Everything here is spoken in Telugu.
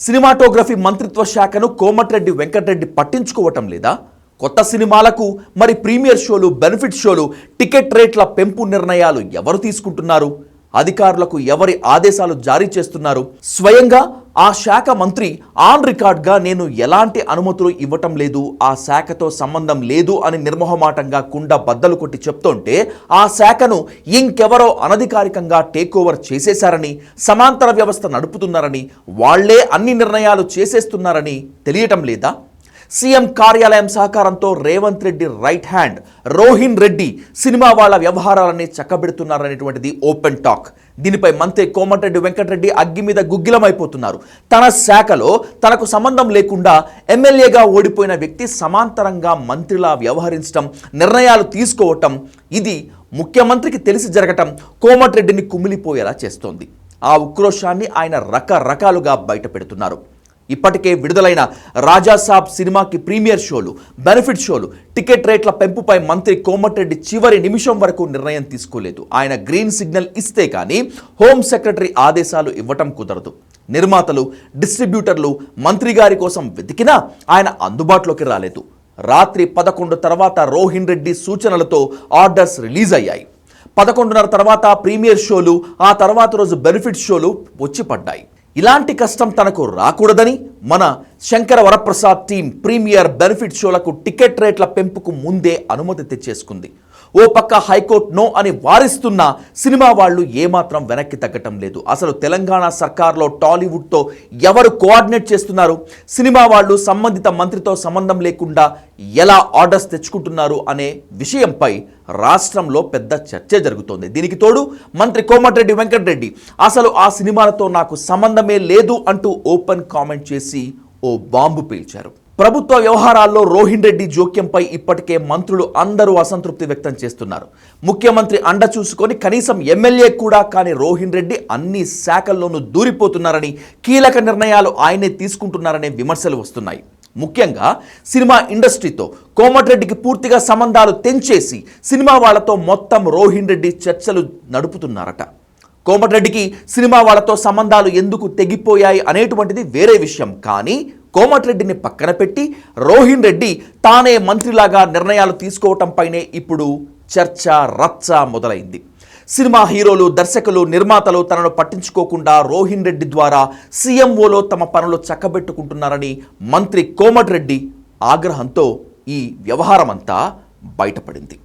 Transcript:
సినిమాటోగ్రఫీ మంత్రిత్వ శాఖను కోమటిరెడ్డి వెంకటరెడ్డి పట్టించుకోవటం లేదా? కొత్త సినిమాలకు మరి ప్రీమియర్ షోలు బెనిఫిట్ షోలు టికెట్ రేట్ల పెంపు నిర్ణయాలు ఎవరు తీసుకుంటున్నారు? అధికారులకు ఎవరి ఆదేశాలు జారీ చేస్తున్నారు? స్వయంగా ఆ శాఖ మంత్రి ఆన్ రికార్డ్గా నేను ఎలాంటి అనుమతులు ఇవ్వటం లేదు ఆ శాఖతో సంబంధం లేదు అని నిర్మోహమాటంగా కుండ బద్దలు కొట్టి చెప్తుంటే ఆ శాఖను ఇంకెవరో అనధికారికంగా టేక్ ఓవర్ చేసేశారని సమాంతర వ్యవస్థ నడుపుతున్నారని వాళ్ళే అన్ని నిర్ణయాలు చేసేస్తున్నారని తెలియటం లేదా? సీఎం కార్యాలయం సహకారంతో Revanth Reddy right hand Rohin Reddy cinema వాళ్ళ వ్యవహారాలన్నీ చక్కబెడుతున్నారనేటువంటిది ఓపెన్ టాక్. దీనిపై మంత్రి కోమటిరెడ్డి వెంకటరెడ్డి అగ్గి మీద గుగ్గిలమైపోతున్నారు. తన శాఖలో తనకు సంబంధం లేకుండా ఎమ్మెల్యేగా ఓడిపోయిన వ్యక్తి సమాంతరంగా మంత్రిలా వ్యవహరించడం నిర్ణయాలు తీసుకోవటం ఇది ముఖ్యమంత్రికి తెలిసి జరగటం కోమటిరెడ్డిని కుమిలిపోయేలా చేస్తోంది. ఆ ఉక్రోషాన్ని ఆయన రకరకాలుగా బయటపెడుతున్నారు. ఇప్పటికే విడుదలైన రాజాసాబ్ సినిమాకి ప్రీమియర్ షోలు బెనిఫిట్ షోలు టికెట్ రేట్ల పెంపుపై మంత్రి కోమటిరెడ్డి చివరి నిమిషం వరకు నిర్ణయం తీసుకోలేదు. ఆయన గ్రీన్ సిగ్నల్ ఇస్తే కానీ హోమ్ సెక్రటరీ ఆదేశాలు ఇవ్వటం కుదరదు. నిర్మాతలు డిస్ట్రిబ్యూటర్లు మంత్రి గారి కోసం వెతికినా ఆయన అందుబాటులోకి రాలేదు. రాత్రి పదకొండు తర్వాత రోహిన్ రెడ్డి సూచనలతో ఆర్డర్స్ రిలీజ్ అయ్యాయి. పదకొండున్నర తర్వాత ప్రీమియర్ షోలు ఆ తర్వాత రోజు బెనిఫిట్ షోలు వచ్చి పడ్డాయి. ఇలాంటి కష్టం తనకు రాకూడదని మన Shankara Varaprasad team premier benefit షోలకు ticket రేట్ల పెంపుకు ముందే అనుమతి తెచ్చేసుకుంది. ఓ పక్క హైకోర్టు నో అని వారిస్తున్న సినిమా వాళ్ళు ఏమాత్రం వెనక్కి తగ్గటం లేదు. అసలు తెలంగాణ సర్కార్లో టాలీవుడ్తో ఎవరు కోఆర్డినేట్ చేస్తున్నారు? సినిమా వాళ్ళు సంబంధిత మంత్రితో సంబంధం లేకుండా ఎలా ఆర్డర్స్ తెచ్చుకుంటున్నారు అనే విషయంపై రాష్ట్రంలో పెద్ద చర్చ జరుగుతోంది. దీనికి తోడు మంత్రి కోమటిరెడ్డి వెంకటరెడ్డి అసలు ఆ సినిమాలతో నాకు సంబంధమే లేదు అంటూ ఓపెన్ కామెంట్ చేసి ఓ బాంబు పీల్చారు. ప్రభుత్వ వ్యవహారాల్లో రోహిన్ రెడ్డి జోక్యంపై ఇప్పటికే మంత్రులు అందరూ అసంతృప్తి వ్యక్తం చేస్తున్నారు. ముఖ్యమంత్రి అండ చూసుకొని కనీసం ఎమ్మెల్యే కూడా కాని రోహిన్ రెడ్డి అన్ని శాఖల్లోనూ దూరిపోతున్నారని కీలక నిర్ణయాలు ఆయనే తీసుకుంటున్నారనే విమర్శలు వస్తున్నాయి. ముఖ్యంగా సినిమా ఇండస్ట్రీతో కోమటిరెడ్డికి పూర్తిగా సంబంధాలు తెంచేసి సినిమా వాళ్ళతో మొత్తం రోహిన్ రెడ్డి చర్చలు నడుపుతున్నారట. కోమటిరెడ్డికి సినిమా వాళ్ళతో సంబంధాలు ఎందుకు తెగిపోయాయి అనేటువంటిది వేరే విషయం. కానీ కోమటిరెడ్డిని పక్కన పెట్టి రోహిన్ రెడ్డి తానే మంత్రిలాగా నిర్ణయాలు తీసుకోవటంపైనే ఇప్పుడు చర్చ రచ్చ మొదలైంది. సినిమా హీరోలు దర్శకులు నిర్మాతలు తనను పట్టించుకోకుండా రోహిన్ రెడ్డి ద్వారా సీఎంఓలో తమ పనులు చక్కబెట్టుకుంటున్నారని మంత్రి కోమటిరెడ్డి ఆగ్రహంతో ఈ వ్యవహారమంతా బయటపడింది.